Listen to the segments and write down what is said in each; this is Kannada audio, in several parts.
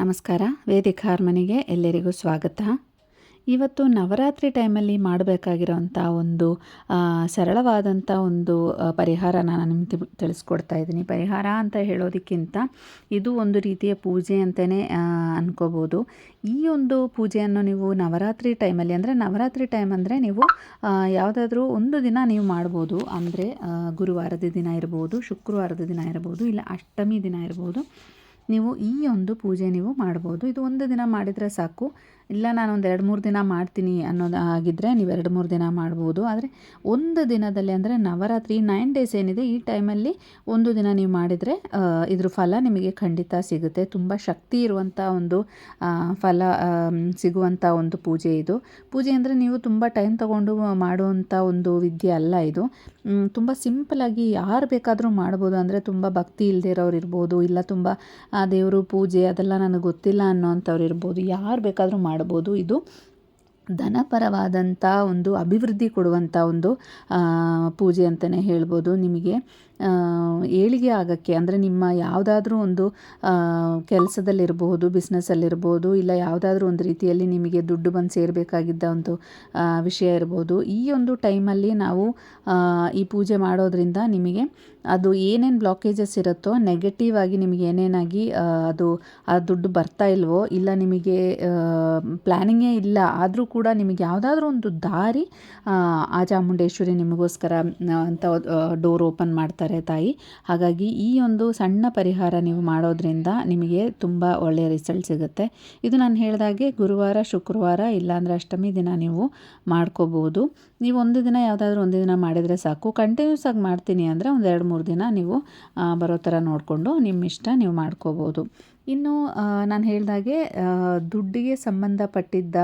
ನಮಸ್ಕಾರ. ವೇದಿಕ ಹಾರ್ಮನಿಗೆ ಎಲ್ಲರಿಗೂ ಸ್ವಾಗತ. ಇವತ್ತು ನವರಾತ್ರಿ ಟೈಮಲ್ಲಿ ಮಾಡಬೇಕಾಗಿರೋಂಥ ಒಂದು ಸರಳವಾದಂಥ ಒಂದು ಪರಿಹಾರ ನಾನು ನಿಮ್ಗೆ ತಿಳಿಸ್ಕೊಡ್ತಾ ಇದ್ದೀನಿ. ಪರಿಹಾರ ಅಂತ ಹೇಳೋದಕ್ಕಿಂತ ಇದು ಒಂದು ರೀತಿಯ ಪೂಜೆ ಅಂತಲೇ ಅನ್ಕೋಬೋದು. ಈ ಒಂದು ಪೂಜೆಯನ್ನು ನೀವು ನವರಾತ್ರಿ ಟೈಮಲ್ಲಿ ಅಂದರೆ ನವರಾತ್ರಿ ಟೈಮ್ ಅಂದರೆ ನೀವು ಯಾವುದಾದ್ರೂ ಒಂದು ದಿನ ನೀವು ಮಾಡ್ಬೋದು. ಅಂದರೆ ಗುರುವಾರದ ದಿನ ಇರ್ಬೋದು, ಶುಕ್ರವಾರದ ದಿನ ಇರ್ಬೋದು, ಇಲ್ಲ ಅಷ್ಟಮಿ ದಿನ ಇರ್ಬೋದು. ನೀವು ಈ ಒಂದು ಪೂಜೆ ನೀವು ಮಾಡ್ಬೋದು. ಇದು ಒಂದು ದಿನ ಮಾಡಿದರೆ ಸಾಕು. ಇಲ್ಲ ನಾನು ಒಂದು ಎರಡು ಮೂರು ದಿನ ಮಾಡ್ತೀನಿ ಅನ್ನೋದು ಆಗಿದ್ದರೆ ನೀವು ಎರಡು ಮೂರು ದಿನ ಮಾಡ್ಬೋದು. ಆದರೆ ಒಂದು ದಿನದಲ್ಲಿ ಅಂದರೆ ನವರಾತ್ರಿ ನೈನ್ ಡೇಸ್ ಏನಿದೆ, ಈ ಟೈಮಲ್ಲಿ ಒಂದು ದಿನ ನೀವು ಮಾಡಿದರೆ ಇದ್ರ ಫಲ ನಿಮಗೆ ಖಂಡಿತ ಸಿಗುತ್ತೆ. ತುಂಬ ಶಕ್ತಿ ಇರುವಂಥ ಒಂದು ಫಲ ಸಿಗುವಂಥ ಒಂದು ಪೂಜೆ ಇದು. ಪೂಜೆ ಅಂದರೆ ನೀವು ತುಂಬ ಟೈಮ್ ತಗೊಂಡು ಮಾಡುವಂಥ ಒಂದು ವಿದ್ಯೆ ಅಲ್ಲ ಇದು. ತುಂಬ ಸಿಂಪಲಾಗಿ ಯಾರು ಬೇಕಾದರೂ ಮಾಡ್ಬೋದು. ಅಂದರೆ ತುಂಬ ಭಕ್ತಿ ಇಲ್ಲದೆ ಇರೋರು ಇರ್ಬೋದು, ಇಲ್ಲ ತುಂಬ ದೇವರು ಪೂಜೆ ಅದೆಲ್ಲ ನನಗೆ ಗೊತ್ತಿಲ್ಲ ಅನ್ನೋವಂಥವ್ರು ಇರ್ಬೋದು. ಯಾರು ಬೇಕಾದರೂ ಮಾಡ್ಬೋದು. ಇದು ಧನಪರವಾದಂಥ ಒಂದು ಅಭಿವೃದ್ಧಿ ಕೊಡುವಂಥ ಒಂದು ಪೂಜೆ ಅಂತಲೇ ಹೇಳ್ಬೋದು ನಿಮಗೆ. ಏಳಿಗೆ ಆಗೋಕ್ಕೆ, ಅಂದರೆ ನಿಮ್ಮ ಯಾವುದಾದ್ರೂ ಒಂದು ಕೆಲಸದಲ್ಲಿರ್ಬೋದು ಬಿಸ್ನೆಸ್ಸಲ್ಲಿರ್ಬೋದು ಇಲ್ಲ ಯಾವುದಾದ್ರೂ ಒಂದು ರೀತಿಯಲ್ಲಿ ನಿಮಗೆ ದುಡ್ಡು ಬಂದು ಸೇರಬೇಕಾಗಿದ್ದ ಒಂದು ವಿಷಯ ಇರ್ಬೋದು, ಈ ಒಂದು ಟೈಮಲ್ಲಿ ನಾವು ಈ ಪೂಜೆ ಮಾಡೋದ್ರಿಂದ ನಿಮಗೆ ಅದು ಏನೇನು ಬ್ಲಾಕೇಜಸ್ ಇರುತ್ತೋ ನೆಗೆಟಿವ್ ಆಗಿ ನಿಮಗೆ ಏನೇನಾಗಿ ಅದು, ಆ ದುಡ್ಡು ಬರ್ತಾ ಇಲ್ವೋ, ಇಲ್ಲ ನಿಮಗೆ ಪ್ಲ್ಯಾನಿಂಗೇ ಇಲ್ಲ, ಆದರೂ ಕೂಡ ನಿಮಗೆ ಯಾವುದಾದ್ರೂ ಒಂದು ದಾರಿ, ಆ ಚಾಮುಂಡೇಶ್ವರಿ ನಿಮಗೋಸ್ಕರ ಅಂತ ಡೋರ್ ಓಪನ್ ಮಾಡ್ತಾರೆ. ತಾಯಿ. ಹಾಗಾಗಿ ಈ ಒಂದು ಸಣ್ಣ ಪರಿಹಾರ ನೀವು ಮಾಡೋದ್ರಿಂದ ನಿಮಗೆ ತುಂಬ ಒಳ್ಳೆಯ ರಿಸಲ್ಟ್ ಸಿಗುತ್ತೆ. ಇದು ನಾನು ಹೇಳಿದಾಗೆ ಗುರುವಾರ, ಶುಕ್ರವಾರ, ಇಲ್ಲಾಂದರೆ ಅಷ್ಟಮಿ ದಿನ ನೀವು ಮಾಡ್ಕೋಬೋದು ನೀವು ಒಂದು ದಿನ ಯಾವುದಾದ್ರೂ ಒಂದು ದಿನ ಮಾಡಿದರೆ ಸಾಕು. ಕಂಟಿನ್ಯೂಸ್ ಆಗಿ ಮಾಡ್ತೀನಿ ಅಂದರೆ ಒಂದು ಎರಡು, ಮೂರು ದಿನ ನೀವು ಬರೋ ಥರ ನೋಡಿಕೊಂಡು ನಿಮ್ಮ ಇಷ್ಟ ನೀವು ಮಾಡ್ಕೋಬೋದು ಇನ್ನು ನಾನು ಹೇಳಿದಾಗೆ ದುಡ್ಡಿಗೆ ಸಂಬಂಧಪಟ್ಟಿದ್ದ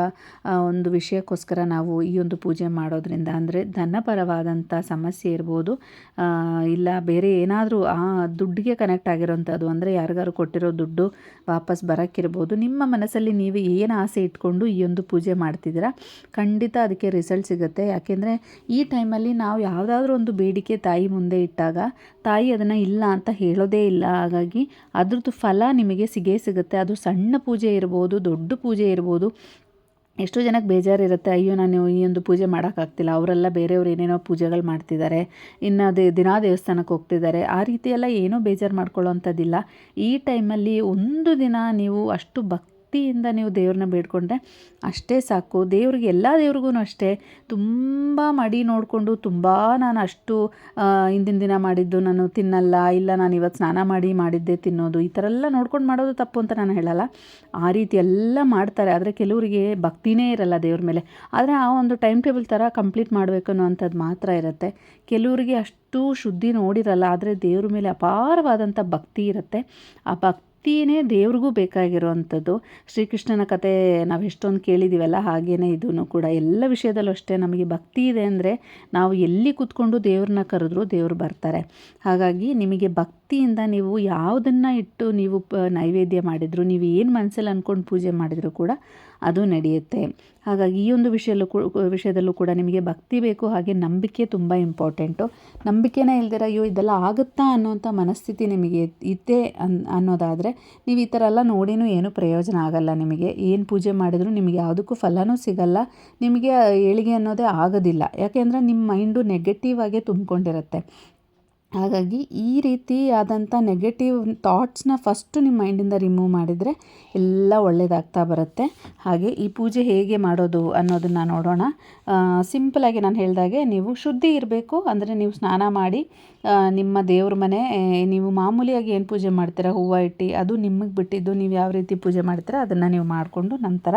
ಒಂದು ವಿಷಯಕ್ಕೋಸ್ಕರ ನಾವು ಈ ಒಂದು ಪೂಜೆ ಮಾಡೋದ್ರಿಂದ ಅಂದರೆ ಧನಪರವಾದಂಥ ಸಮಸ್ಯೆ ಇರ್ಬೋದು. ಇಲ್ಲ ಬೇರೆ ಏನಾದರೂ ಆ ದುಡ್ಡಿಗೆ ಕನೆಕ್ಟ್ ಆಗಿರೋಂಥದ್ದು ಅಂದರೆ ಯಾರಿಗಾರು ಕೊಟ್ಟಿರೋ ದುಡ್ಡು ವಾಪಸ್ ಬರೋಕ್ಕಿರ್ಬೋದು. ನಿಮ್ಮ ಮನಸ್ಸಲ್ಲಿ ನೀವು ಏನು ಆಸೆ ಇಟ್ಕೊಂಡು ಈ ಒಂದು ಪೂಜೆ ಮಾಡ್ತಿದ್ದೀರಾ? ಖಂಡಿತ ಅದಕ್ಕೆ ರಿಸಲ್ಟ್ ಸಿಗುತ್ತೆ. ಯಾಕೆಂದರೆ ಈ ಟೈಮಲ್ಲಿ ನಾವು ಯಾವುದಾದ್ರೂ ಒಂದು ಬೇಡಿಕೆ ತಾಯಿ ಮುಂದೆ ಇಟ್ಟಾಗ, ತಾಯಿ ಅದನ್ನು ಇಲ್ಲ ಅಂತ ಹೇಳೋದೇ ಇಲ್ಲ. ಹಾಗಾಗಿ ಅದ್ರದ್ದು ಫಲ ನಿಮಗೆ ಸಿಗೇ ಸಿಗುತ್ತೆ. ಅದು ಸಣ್ಣ ಪೂಜೆ ಇರ್ಬೋದು, ದೊಡ್ಡ ಪೂಜೆ ಇರ್ಬೋದು. ಎಷ್ಟೋ ಜನಕ್ಕೆ ಬೇಜಾರಿರುತ್ತೆ, ಅಯ್ಯೋ, ನಾನು ಈ ಒಂದು ಪೂಜೆ ಮಾಡೋಕ್ಕಾಗ್ತಿಲ್ಲ, ಅವರೆಲ್ಲ ಬೇರೆಯವ್ರು ಏನೇನೋ ಪೂಜೆಗಳು ಮಾಡ್ತಿದ್ದಾರೆ, ಇನ್ನು ಅದೇ ದಿನಾ ದೇವಸ್ಥಾನಕ್ಕೆ ಹೋಗ್ತಿದ್ದಾರೆ. ಆ ರೀತಿ ಎಲ್ಲ ಏನೂ ಬೇಜಾರು ಮಾಡ್ಕೊಳ್ಳೋವಂಥದ್ದಿಲ್ಲ ಈ ಟೈಮಲ್ಲಿ ಒಂದು ದಿನ ನೀವು ಅಷ್ಟು ಭಕ್ತಿಯಿಂದ ನೀವು ದೇವ್ರನ್ನ ಬೇಡ್ಕೊಂಡ್ರೆ ಅಷ್ಟೇ ಸಾಕು. ದೇವ್ರಿಗೆ ಎಲ್ಲ ದೇವ್ರಿಗೂ ಅಷ್ಟೇ. ತುಂಬ ಮಡಿ ನೋಡಿಕೊಂಡು ತುಂಬ ನಾನು ಅಷ್ಟು ಹಿಂದಿನ ದಿನ ಮಾಡಿದ್ದು ನಾನು ತಿನ್ನಲ್ಲ, ಇಲ್ಲ ನಾನು ಇವತ್ತು ಸ್ನಾನ ಮಾಡಿ ಮಾಡಿದ್ದೆ ತಿನ್ನೋದು, ಈ ಥರ ಎಲ್ಲ ನೋಡ್ಕೊಂಡು ಮಾಡೋದು ತಪ್ಪು ಅಂತ ನಾನು ಹೇಳಲ್ಲ. ಆ ರೀತಿ ಎಲ್ಲ ಮಾಡ್ತಾರೆ. ಆದರೆ ಕೆಲವರಿಗೆ ಭಕ್ತಿನೇ ಇರಲ್ಲ ದೇವ್ರ ಮೇಲೆ. ಆದರೆ ಆ ಒಂದು ಟೈಮ್ ಟೇಬಲ್ ಥರ ಕಂಪ್ಲೀಟ್ ಮಾಡಬೇಕು ಅನ್ನೋವಂಥದ್ದು ಮಾತ್ರ ಇರುತ್ತೆ. ಕೆಲವರಿಗೆ ಅಷ್ಟು ಶುದ್ಧಿ ನೋಡಿರಲ್ಲ, ಆದರೆ ದೇವ್ರ ಮೇಲೆ ಅಪಾರವಾದಂಥ ಭಕ್ತಿ ಇರುತ್ತೆ. ಆ ಭಕ್ತಿನೇ ದೇವ್ರಿಗೂ ಬೇಕಾಗಿರುವಂಥದ್ದು. ಶ್ರೀಕೃಷ್ಣನ ಕತೆ ನಾವು ಎಷ್ಟೊಂದು ಕೇಳಿದ್ದೀವಲ್ಲ ಹಾಗೇ ಇದೂ ಕೂಡ. ಎಲ್ಲ ವಿಷಯದಲ್ಲೂ ಅಷ್ಟೇ ನಮಗೆ ಭಕ್ತಿ ಇದೆ ಅಂದರೆ ನಾವು ಎಲ್ಲಿ ಕೂತ್ಕೊಂಡು ದೇವ್ರನ್ನ ಕರೆದ್ರು ದೇವ್ರು ಬರ್ತಾರೆ. ಹಾಗಾಗಿ ನಿಮಗೆ ಭಕ್ತಿಯಿಂದ ನೀವು ಯಾವುದನ್ನು ಇಟ್ಟು ನೀವು ನೈವೇದ್ಯ ಮಾಡಿದ್ರು, ನೀವು ಏನು ಮನಸ್ಸಲ್ಲಿ ಅಂದ್ಕೊಂಡು ಪೂಜೆ ಮಾಡಿದರೂ ಕೂಡ ಅದು ನಡೆಯುತ್ತೆ. ಹಾಗಾಗಿ ಈ ಒಂದು ವಿಷಯಲ್ಲೂ ವಿಷಯದಲ್ಲೂ ಕೂಡ ನಿಮಗೆ ಭಕ್ತಿ ಬೇಕು, ಹಾಗೆ ನಂಬಿಕೆ ತುಂಬ ಇಂಪಾರ್ಟೆಂಟು ನಂಬಿಕೆನೇ ಇಲ್ದಿರ ಅಯ್ಯೋ ಇದೆಲ್ಲ ಆಗುತ್ತಾ ಅನ್ನೋಂಥ ಮನಸ್ಥಿತಿ ನಿಮಗೆ ಇದ್ದೇ ಅನ್, ಅನ್ನೋದಾದರೆ ನೀವು ಈ ಥರ ಎಲ್ಲ ನೋಡಿನೂ ಏನೂ ಪ್ರಯೋಜನ ಆಗಲ್ಲ ನಿಮಗೆ. ಏನು ಪೂಜೆ ಮಾಡಿದರೂ ನಿಮಗೆ ಯಾವುದಕ್ಕೂ ಫಲನೂ ಸಿಗಲ್ಲ. ನಿಮಗೆ ಏಳಿಗೆ ಅನ್ನೋದೇ ಆಗೋದಿಲ್ಲ. ಯಾಕೆಂದರೆ ನಿಮ್ಮ ಮೈಂಡು ನೆಗೆಟಿವ್ ಆಗೇ ತುಂಬಿಕೊಂಡಿರುತ್ತೆ. ಹಾಗಾಗಿ ಈ ರೀತಿ ಆದಂಥ ನೆಗೆಟಿವ್ ಥಾಟ್ಸ್ನ ಫಸ್ಟು ನಿಮ್ಮ ಮೈಂಡಿಂದ ರಿಮೂವ್ ಮಾಡಿದರೆ ಎಲ್ಲ ಒಳ್ಳೆಯದಾಗ್ತಾ ಬರುತ್ತೆ. ಹಾಗೆ ಈ ಪೂಜೆ ಹೇಗೆ ಮಾಡೋದು ಅನ್ನೋದನ್ನು ನೋಡೋಣ. ಸಿಂಪಲಾಗಿ ನಾನು ಹೇಳಿದಾಗೆ ನೀವು ಶುದ್ಧಿ ಇರಬೇಕು ಅಂದರೆ ನೀವು ಸ್ನಾನ ಮಾಡಿ ನಿಮ್ಮ ದೇವ್ರ ಮನೆ ನೀವು ಮಾಮೂಲಿಯಾಗಿ ಏನು ಪೂಜೆ ಮಾಡ್ತೀರಾ? ಹೂವು ಇಟ್ಟು ಅದು ನಿಮಗೆ ಬಿಟ್ಟಿದ್ದು ನೀವು ಯಾವ ರೀತಿ ಪೂಜೆ ಮಾಡ್ತೀರಾ? ಅದನ್ನು ನೀವು ಮಾಡಿಕೊಂಡು ನಂತರ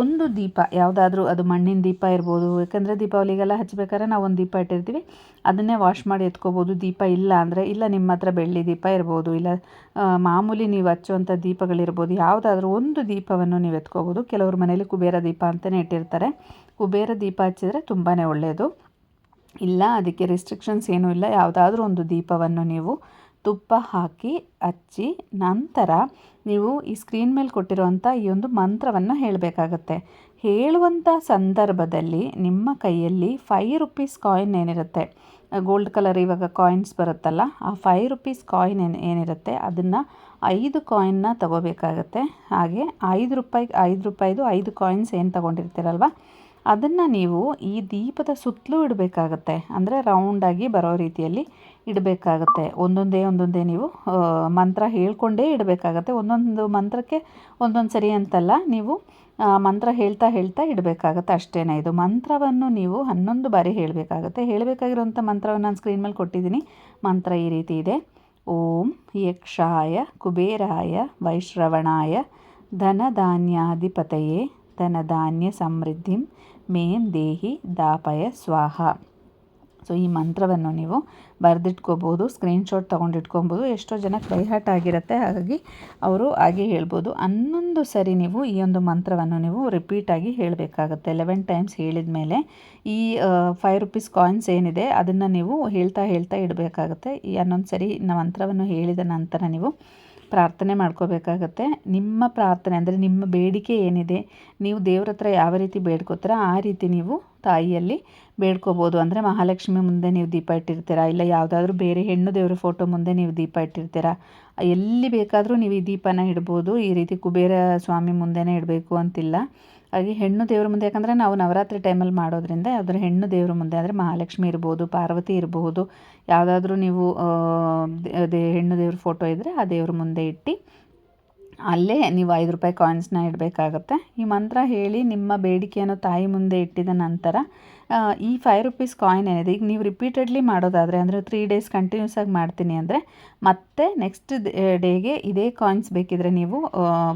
ಒಂದು ದೀಪ, ಯಾವುದಾದ್ರೂ ಅದು ಮಣ್ಣಿನ ದೀಪ ಇರ್ಬೋದು, ಯಾಕಂದರೆ ದೀಪಾವಳಿಗೆಲ್ಲ ಹಚ್ಬೇಕಾದ್ರೆ ನಾವು ಒಂದು ದೀಪ ಇಟ್ಟಿರ್ತೀವಿ. ಅದನ್ನೇ ವಾಶ್ ಮಾಡಿ ಎತ್ಕೋಬೋದು, ದೀಪ ಇಲ್ಲ ಅಂದರೆ, ಇಲ್ಲ ನಿಮ್ಮ ಹತ್ರ ಬೆಳ್ಳಿ ದೀಪ ಇರ್ಬೋದು, ಇಲ್ಲ ಮಾಮೂಲಿ ನೀವು ಹಚ್ಚುವಂಥ ದೀಪಗಳಿರ್ಬೋದು, ಯಾವುದಾದ್ರೂ ಒಂದು ದೀಪವನ್ನು ನೀವು ಎತ್ಕೋಬೋದು. ಕೆಲವ್ರ ಮನೇಲಿ ಕುಬೇರ ದೀಪ ಅಂತಲೇ ಇಟ್ಟಿರ್ತಾರೆ. ಕುಬೇರ ದೀಪ ಹಚ್ಚಿದರೆ ತುಂಬಾ ಒಳ್ಳೆಯದು ಇಲ್ಲ, ಅದಕ್ಕೆ ರಿಸ್ಟ್ರಿಕ್ಷನ್ಸ್ ಏನೂ ಇಲ್ಲ, ಯಾವುದಾದ್ರೂ ಒಂದು ದೀಪವನ್ನು ನೀವು ತುಪ್ಪ ಹಾಕಿ ಹಚ್ಚಿ ನಂತರ ನೀವು ಈ ಸ್ಕ್ರೀನ್ ಮೇಲೆ ಕೊಟ್ಟಿರುವಂಥ ಈ ಒಂದು ಮಂತ್ರವನ್ನು ಹೇಳಬೇಕಾಗತ್ತೆ. ಹೇಳುವಂಥ ಸಂದರ್ಭದಲ್ಲಿ ನಿಮ್ಮ ಕೈಯಲ್ಲಿ ಫೈ ರುಪೀಸ್ ಕಾಯಿನ್ ಏನಿರುತ್ತೆ? ಗೋಲ್ಡ್ ಕಲರ್ ಇವಾಗ ಕಾಯಿನ್ಸ್ ಬರುತ್ತಲ್ಲ, ಆ ಫೈ ರುಪೀಸ್ ಕಾಯಿನ್ ಏನು, ಏನಿರುತ್ತೆ? ಅದನ್ನು ಐದು ಕಾಯಿನ್ನ ತಗೋಬೇಕಾಗತ್ತೆ. ಹಾಗೆ ಐದು ರೂಪಾಯಿ, ಐದು ರೂಪಾಯಿದು ಐದು ಕಾಯಿನ್ಸ್ ಏನು ತೊಗೊಂಡಿರ್ತೀರಲ್ವ? ಅದನ್ನು ನೀವು ಈ ದೀಪದ ಸುತ್ತಲೂ ಇಡಬೇಕಾಗತ್ತೆ. ಅಂದರೆ ರೌಂಡಾಗಿ ಬರೋ ರೀತಿಯಲ್ಲಿ ಇಡಬೇಕಾಗತ್ತೆ. ಒಂದೊಂದೇ ಒಂದೊಂದೇ ನೀವು ಮಂತ್ರ ಹೇಳ್ಕೊಂಡೇ ಇಡಬೇಕಾಗತ್ತೆ. ಒಂದೊಂದು ಮಂತ್ರಕ್ಕೆ ಒಂದೊಂದು ಸರಿ ಅಂತಲ್ಲ ನೀವು ಮಂತ್ರ ಹೇಳ್ತಾ ಹೇಳ್ತಾ ಇಡಬೇಕಾಗತ್ತೆ ಅಷ್ಟೇ ಇದು ಮಂತ್ರವನ್ನು ನೀವು ಹನ್ನೊಂದು ಬಾರಿ ಹೇಳಬೇಕಾಗತ್ತೆ. ಹೇಳಬೇಕಾಗಿರುವಂಥ ಮಂತ್ರವನ್ನು ನಾನು ಸ್ಕ್ರೀನ್ ಮೇಲೆ ಕೊಟ್ಟಿದ್ದೀನಿ. ಮಂತ್ರ ಈ ರೀತಿ ಇದೆ. ಓಂ ಯಕ್ಷಾಯ ಕುಬೇರಾಯ ವೈಶ್ರವಣಾಯ ಧನಧಾನ್ಯಾಧಿಪತೆಯೇ ಧನಧಾನ್ಯ ಸಮೃದ್ಧಿಂ ಮೇನ್ ದೇಹಿ ದಾಪಯ ಸ್ವಾಹ. ಸೊ ಈ ಮಂತ್ರವನ್ನು ನೀವು ಬರೆದಿಟ್ಕೋಬೋದು ಸ್ಕ್ರೀನ್ಶಾಟ್ ತೊಗೊಂಡಿಟ್ಕೊಬೋದು. ಎಷ್ಟೋ ಜನಕ್ಕೆ ಬೈಹಾಟ್ ಆಗಿರುತ್ತೆ, ಹಾಗಾಗಿ ಅವರು ಹಾಗೆ ಹೇಳ್ಬೋದು. ಹನ್ನೊಂದು ಸರಿ ನೀವು ಈ ಒಂದು ಮಂತ್ರವನ್ನು ನೀವು ರಿಪೀಟಾಗಿ ಹೇಳಬೇಕಾಗುತ್ತೆ. ಲೆವೆನ್ ಟೈಮ್ಸ್ ಹೇಳಿದ ಮೇಲೆ ಈ ಫೈವ್ ರುಪೀಸ್ ಕಾಯಿನ್ಸ್ ಏನಿದೆ, ಅದನ್ನು ನೀವು ಹೇಳ್ತಾ ಹೇಳ್ತಾ ಇಡಬೇಕಾಗುತ್ತೆ. ಈ ಹನ್ನೊಂದು ಸರಿ ಮಂತ್ರವನ್ನು ಹೇಳಿದ ನಂತರ ನೀವು ಪ್ರಾರ್ಥನೆ ಮಾಡ್ಕೋಬೇಕಾಗತ್ತೆ. ನಿಮ್ಮ ಪ್ರಾರ್ಥನೆ ಅಂದರೆ ನಿಮ್ಮ ಬೇಡಿಕೆ ಏನಿದೆ, ನೀವು ದೇವ್ರ ಹತ್ರ ಯಾವ ರೀತಿ ಬೇಡ್ಕೋತೀರ, ಆ ರೀತಿ ನೀವು ತಾಯಿಯಲ್ಲಿ ಬೇಡ್ಕೋಬೋದು. ಅಂದರೆ ಮಹಾಲಕ್ಷ್ಮಿ ಮುಂದೆ ನೀವು ದೀಪ ಇಟ್ಟಿರ್ತೀರಾ, ಇಲ್ಲ ಯಾವುದಾದ್ರೂ ಬೇರೆ ಹೆಣ್ಣು ದೇವರ ಫೋಟೋ ಮುಂದೆ ನೀವು ದೀಪ ಇಟ್ಟಿರ್ತೀರಾ, ಎಲ್ಲಿ ಬೇಕಾದರೂ ನೀವು ಈ ದೀಪನ ಇಡ್ಬೋದು. ಈ ರೀತಿ ಕುಬೇರ ಸ್ವಾಮಿ ಮುಂದೆನೇ ಇಡಬೇಕು ಅಂತಿಲ್ಲ. ಹಾಗೆ ಹೆಣ್ಣು ದೇವ್ರ ಮುಂದೆ, ಯಾಕಂದರೆ ನಾವು ನವರಾತ್ರಿ ಟೈಮಲ್ಲಿ ಮಾಡೋದ್ರಿಂದ ಯಾವ್ದಾದ್ರು ಹೆಣ್ಣು ದೇವ್ರ ಮುಂದೆ ಅಂದರೆ ಮಹಾಲಕ್ಷ್ಮಿ ಇರ್ಬೋದು, ಪಾರ್ವತಿ ಇರಬಹುದು ಯಾವುದಾದ್ರೂ ನೀವು ದೇ ಹೆಣ್ಣು ದೇವ್ರ ಫೋಟೋ ಇದ್ದರೆ ಆ ದೇವ್ರ ಮುಂದೆ ಇಟ್ಟು ಅಲ್ಲೇ ನೀವು ಐದು ರೂಪಾಯಿ ಕಾಯಿನ್ಸ್ನ ಇಡಬೇಕಾಗತ್ತೆ. ಈ ಮಂತ್ರ ಹೇಳಿ ನಿಮ್ಮ ಬೇಡಿಕೆಯನ್ನು ತಾಯಿ ಮುಂದೆ ಇಟ್ಟಿದ ನಂತರ ಈ ಫೈವ್ ರುಪೀಸ್ ಕಾಯಿನ್ ಏನಿದೆ, ಈಗ ನೀವು ರಿಪೀಟೆಡ್ಲಿ ಮಾಡೋದಾದರೆ, ಅಂದರೆ ತ್ರೀ ಡೇಸ್ ಕಂಟಿನ್ಯೂಸ್ ಆಗಿ ಮಾಡ್ತೀನಿ ಅಂದರೆ ಮತ್ತೆ ನೆಕ್ಸ್ಟ್ ಡೇಗೆ ಇದೇ ಕಾಯಿನ್ಸ್ ಬೇಕಿದ್ರೆ ನೀವು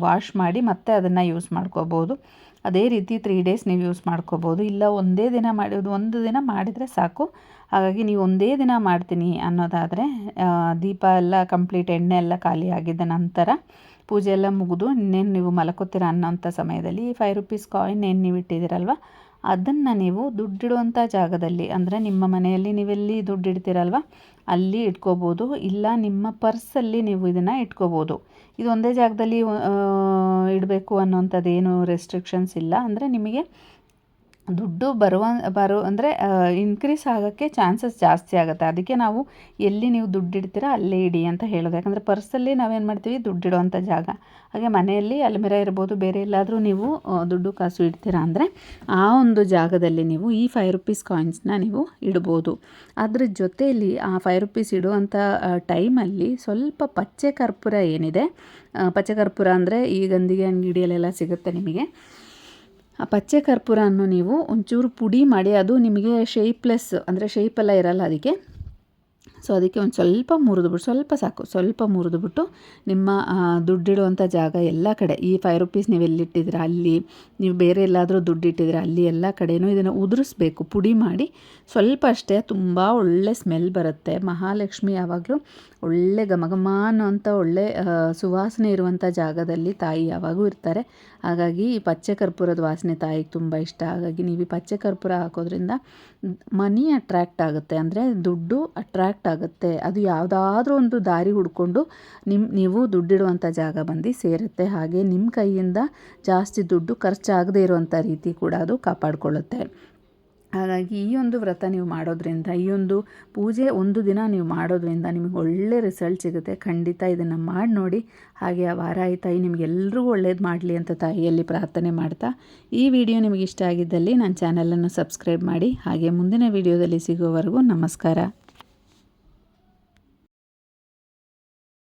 ವಾಶ್ ಮಾಡಿ ಮತ್ತೆ ಅದನ್ನು ಯೂಸ್ ಮಾಡ್ಕೋಬೋದು. ಅದೇ ರೀತಿ ತ್ರೀ ಡೇಸ್ ನೀವು ಯೂಸ್ ಮಾಡ್ಕೋಬೋದು. ಇಲ್ಲ, ಒಂದೇ ದಿನ ಮಾಡೋದು ಒಂದು ದಿನ ಮಾಡಿದರೆ ಸಾಕು. ಹಾಗಾಗಿ ನೀವು ಒಂದೇ ದಿನ ಮಾಡ್ತೀನಿ ಅನ್ನೋದಾದರೆ ದೀಪ ಎಲ್ಲ ಕಂಪ್ಲೀಟ್ ಎಣ್ಣೆ ಎಲ್ಲ ಖಾಲಿ ಆಗಿದ್ದ ನಂತರ ಪೂಜೆ ಎಲ್ಲ ಮುಗಿದು ಇನ್ನೇನು ನೀವು ಮಲಕೋತೀರ ಅನ್ನೋಂಥ ಸಮಯದಲ್ಲಿ ಈ ಫೈವ್ ರುಪೀಸ್ ಕಾಯಿನ್ ಏನು ನೀವು ಇಟ್ಟಿದ್ದೀರಲ್ವ, ಅದನ್ನು ನೀವು ದುಡ್ಡಿಡುವಂಥ ಜಾಗದಲ್ಲಿ, ಅಂದರೆ ನಿಮ್ಮ ಮನೆಯಲ್ಲಿ ನೀವೆಲ್ಲಿ ದುಡ್ಡು ಇಡ್ತೀರಲ್ವ ಅಲ್ಲಿ ಇಟ್ಕೋಬೋದು, ಇಲ್ಲ ನಿಮ್ಮ ಪರ್ಸಲ್ಲಿ ನೀವು ಇದನ್ನು ಇಟ್ಕೋಬೋದು. ಇದು ಒಂದೇ ಜಾಗದಲ್ಲಿ ಇಡಬೇಕು ಅನ್ನೋಂಥದ್ದೇನು ರೆಸ್ಟ್ರಿಕ್ಷನ್ಸ್ ಇಲ್ಲ. ಅಂದರೆ ನಿಮಗೆ ದುಡ್ಡು ಬರುವ, ಬರೋ ಅಂದರೆ ಇನ್ಕ್ರೀಸ್ ಆಗೋಕ್ಕೆ ಚಾನ್ಸಸ್ ಜಾಸ್ತಿ ಆಗುತ್ತೆ. ಅದಕ್ಕೆ ನಾವು ಎಲ್ಲಿ ನೀವು ದುಡ್ಡು ಇಡ್ತೀರಾ ಅಲ್ಲೇ ಇಡಿ ಅಂತ ಹೇಳೋದು. ಯಾಕಂದರೆ ಪರ್ಸಲ್ಲಿ ನಾವೇನು ಮಾಡ್ತೀವಿ? ದುಡ್ಡಿಡುವಂಥ ಜಾಗ. ಹಾಗೆ ಮನೆಯಲ್ಲಿ ಅಲ್ಮಿರ ಇರ್ಬೋದು, ಬೇರೆ ಎಲ್ಲಾದರೂ ನೀವು ದುಡ್ಡು ಕಾಸು ಇಡ್ತೀರಾ ಅಂದರೆ ಆ ಒಂದು ಜಾಗದಲ್ಲಿ ನೀವು ಈ ಫೈವ್ ರುಪೀಸ್ ಕಾಯಿನ್ಸ್ನ ನೀವು ಇಡ್ಬೋದು. ಅದ್ರ ಜೊತೆಯಲ್ಲಿ ಆ ಫೈವ್ ರುಪೀಸ್ ಇಡುವಂಥ ಟೈಮಲ್ಲಿ ಸ್ವಲ್ಪ ಪಚ್ಚೆ ಕರ್ಪೂರ ಏನಿದೆ ಪಚ್ಚೆ ಕರ್ಪೂರ ಅಂದರೆ ಈ ಗಂದಿಗೆ ಅಂಗಡಿಯಲ್ಲೆಲ್ಲ ಸಿಗುತ್ತೆ ನಿಮಗೆ. ಆ ಪಚ್ಚೆ ಕರ್ಪೂರನ್ನು ನೀವು ಒಂಚೂರು ಪುಡಿ ಮಾಡಿ ಅದು ನಿಮಗೆ ಶೇಪ್ಲೆಸ್ ಅಂದರೆ ಶೇಪೆಲ್ಲ ಇರಲ್ಲ ಅದಕ್ಕೆ. ಸೊ ಅದಕ್ಕೆ ಒಂದು ಸ್ವಲ್ಪ ಮುರಿದ್ಬಿಟ್ಟು ಸ್ವಲ್ಪ ಸಾಕು, ಸ್ವಲ್ಪ ಮುರಿದ್ಬಿಟ್ಟು ನಿಮ್ಮ ದುಡ್ಡಿಡುವಂಥ ಜಾಗ ಎಲ್ಲ ಕಡೆ, ಈ ಫೈವ್ ರುಪೀಸ್ ನೀವು ಎಲ್ಲಿಟ್ಟಿದ್ರೆ ಅಲ್ಲಿ, ನೀವು ಬೇರೆ ಎಲ್ಲಾದರೂ ದುಡ್ಡು ಇಟ್ಟಿದ್ರೆ ಅಲ್ಲಿ ಎಲ್ಲ ಕಡೆಯೂ ಇದನ್ನು ಉದುರಿಸ್ಬೇಕು, ಪುಡಿ ಮಾಡಿ, ಸ್ವಲ್ಪ ಅಷ್ಟೇ, ತುಂಬ ಒಳ್ಳೆ ಸ್ಮೆಲ್ ಬರುತ್ತೆ. ಮಹಾಲಕ್ಷ್ಮಿ ಯಾವಾಗಲೂ ಒಳ್ಳೆ ಘಮಘಮ ಅನ್ನೋಂಥ ಒಳ್ಳೆ ಸುವಾಸನೆ ಇರುವಂಥ ಜಾಗದಲ್ಲಿ ತಾಯಿ ಯಾವಾಗೂ ಇರ್ತಾರೆ. ಹಾಗಾಗಿ ಈ ಪಚ್ಚೆ ಕರ್ಪೂರದ ವಾಸನೆ ತಾಯಿಗೆ ತುಂಬ ಇಷ್ಟ. ಹಾಗಾಗಿ ನೀವು ಈ ಪಚ್ಚೆ ಕರ್ಪೂರ ಹಾಕೋದ್ರಿಂದ ಮನಿ ಅಟ್ರ್ಯಾಕ್ಟ್ ಆಗುತ್ತೆ. ಅಂದರೆ ದುಡ್ಡು ಅಟ್ರ್ಯಾಕ್ಟ್ ಆಗುತ್ತೆ. ಅದು ಯಾವುದಾದ್ರೂ ಒಂದು ದಾರಿ ಹುಡ್ಕೊಂಡು ನಿಮ್ಮ ನೀವು ದುಡ್ಡಿಡುವಂಥ ಜಾಗ ಬಂದು ಸೇರುತ್ತೆ. ಹಾಗೆ ನಿಮ್ಮ ಕೈಯಿಂದ ಜಾಸ್ತಿ ದುಡ್ಡು ಖರ್ಚಾಗದೇ ಇರುವಂಥ ರೀತಿ ಕೂಡ ಅದು ಕಾಪಾಡಿಕೊಳ್ಳುತ್ತೆ. ಹಾಗಾಗಿ ಈ ಒಂದು ವ್ರತ ನೀವು ಮಾಡೋದ್ರಿಂದ, ಈ ಒಂದು ಪೂಜೆ ಒಂದು ದಿನ ನೀವು ಮಾಡೋದ್ರಿಂದ ನಿಮಗೆ ಒಳ್ಳೆ ರಿಸಲ್ಟ್ ಸಿಗುತ್ತೆ. ಖಂಡಿತ ಇದನ್ನು ಮಾಡಿ ನೋಡಿ. ಹಾಗೆ ಆ ವಾರ ತಾಯಿ ನಿಮಗೆಲ್ರಿಗೂ ಒಳ್ಳೇದು ಮಾಡಲಿ ಅಂತ ತಾಯಿಯಲ್ಲಿ ಪ್ರಾರ್ಥನೆ ಮಾಡ್ತಾ, ಈ ವಿಡಿಯೋ ನಿಮಗೆ ಇಷ್ಟ ಆಗಿದ್ದಲ್ಲಿ ನನ್ನ ಚಾನಲನ್ನು ಸಬ್ಸ್ಕ್ರೈಬ್ ಮಾಡಿ. ಹಾಗೆ ಮುಂದಿನ ವಿಡಿಯೋದಲ್ಲಿ ಸಿಗೋವರೆಗೂ ನಮಸ್ಕಾರ.